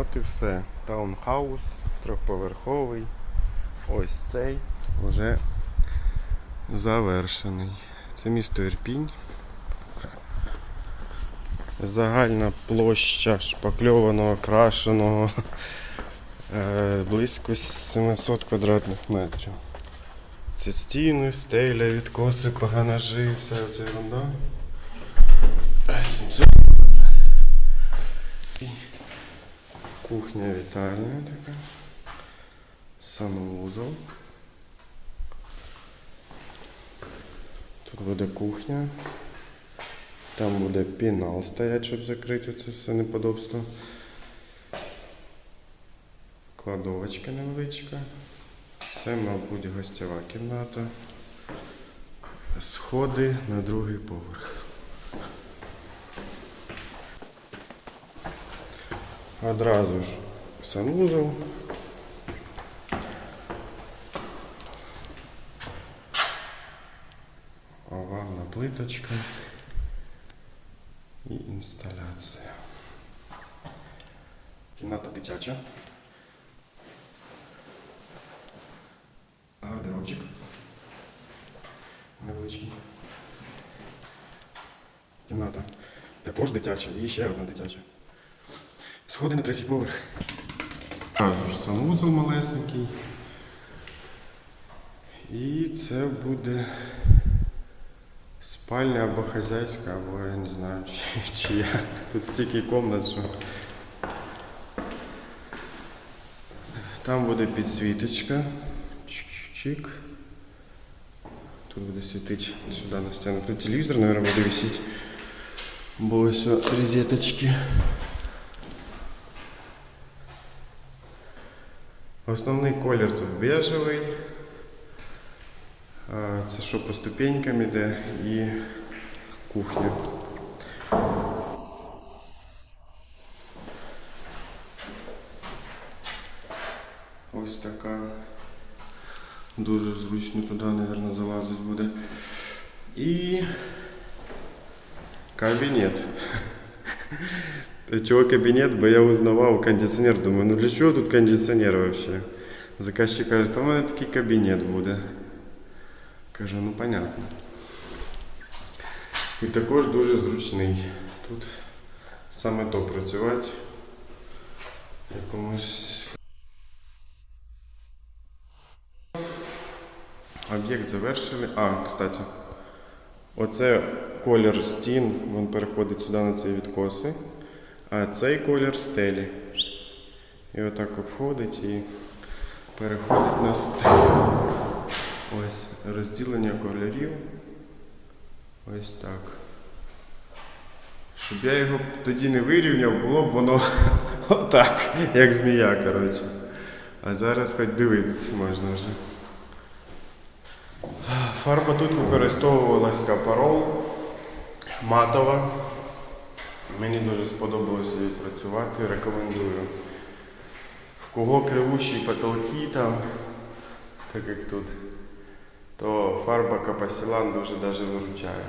От і все. Таунхаус, трьохповерховий. Ось цей вже завершений. Це місто Ірпінь. Загальна площа шпакльованого, крашеного е, близько 700 квадратних метрів. Це стіни, стеля, відкоси, паганажі, вся ця ерунда. Е, 700 квадратів. І Кухня вітальня така. Санвузол. Тут буде кухня. Там буде пінал стоять, щоб закрити це все неподобство. Кладовочка невеличка. Це, мабуть, гостєва кімната. Сходи на другий поверх. Одразу ж санвузол. Овальна плиточка і інсталяція. Кімната дитяча. Гардеробчик. Невеличкий. Кімната. Також дитяча і ще одна дитяча. Сходи на третій поверх. Одразу ж санвузол малесенький. І це буде спальня або хазяйська, або я не знаю, чи, чия. Тут стільки комнат, що. Там буде підсвіточка. Чик-чик. Тут буде світити сюди на стіну. Тут телевізор, мабуть, буде висіти. Бо ось розеточки. Основний колір тут бежевий. Це що по ступенькам іде і кухня. Ось така. Дуже зручно туди, мабуть, залазити буде. І кабінет. Чего кабинет, бо я узнавав кондиціонер. Думаю, ну для чого тут кондиціонер вообще? Заказчик каже, та в мене такий кабінет буде. Кажу, ну понятно. І також дуже зручний. Тут саме то працювати. Якомусь. Об'єкт завершили. А, кстати. Оце колір стін, він переходить сюди на ці відкоси. А цей колір стелі. І отак обходить і переходить на стелю. Ось розділення кольорів. Ось так. Щоб я його тоді не вирівняв, було б воно отак, як змія, коротше. А зараз хоч дивитись можна вже. Фарба тут використовувалась капарол матова. Мені дуже сподобалося працювати, рекомендую. В кого кривущі потолки там, так як тут, то фарба капасілан дуже даже виручає.